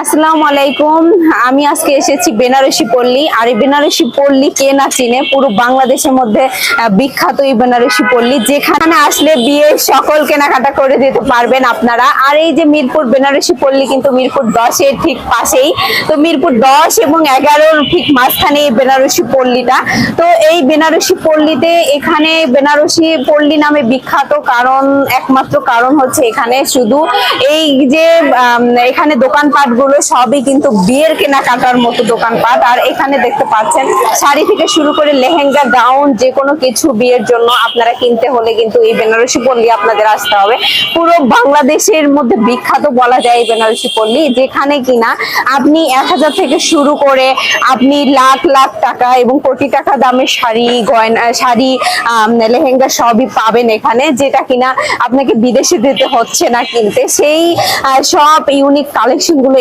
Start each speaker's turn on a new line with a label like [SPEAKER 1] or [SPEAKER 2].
[SPEAKER 1] আসসালামু আলাইকুম। আমি আজকে এসেছি বেনারসি পল্লী। আর এই বেনারসি পল্লী কে না চিনে, পুরো বাংলাদেশের মধ্যে বিখ্যাত এই বেনারসি পল্লী। যেখানে আসলে বিয়ে সকল কেনাকাটা করে দিতে পারবেন আপনারা। আর এই যে মিরপুর বেনারসি পল্লী কিন্তু মিরপুর দশের ঠিক পাশেই। তো মিরপুর দশ এবং এগারোর ঠিক মাঝখানে এই বেনারসি পল্লীটা। তো এই বেনারসি পল্লীতে এখানে বেনারসি পল্লী নামে বিখ্যাত কারণ, একমাত্র কারণ হচ্ছে এখানে শুধু এই যে এখানে দোকানপাট গুলো সবই কিন্তু বিয়ের কেনাকাটার মতো দোকানপাট। আর এখানে দেখতে পাচ্ছেন, শাড়ি থেকে শুরু করে লেহেঙ্গা, গাউন যে কোনো কিছু বিয়ের জন্য আপনারা কিনতে হলে কিন্তু এই বেনারসি পল্লী আপনাদের আসতে হবে। পুরো বাংলাদেশের মধ্যে বিখ্যাত বলা যায় এই বেনারসি পল্লী, যেখানে কিনা আপনি এক হাজার থেকে শুরু করে আপনি লাখ লাখ টাকা এবং কোটি টাকা দামের শাড়ি, গয়না, শাড়ি লেহেঙ্গা সবই পাবেন এখানে, যেটা কিনা আপনাকে বিদেশে দিতে হচ্ছে না কিনতে। সেই সব ইউনিক কালেকশনগুলো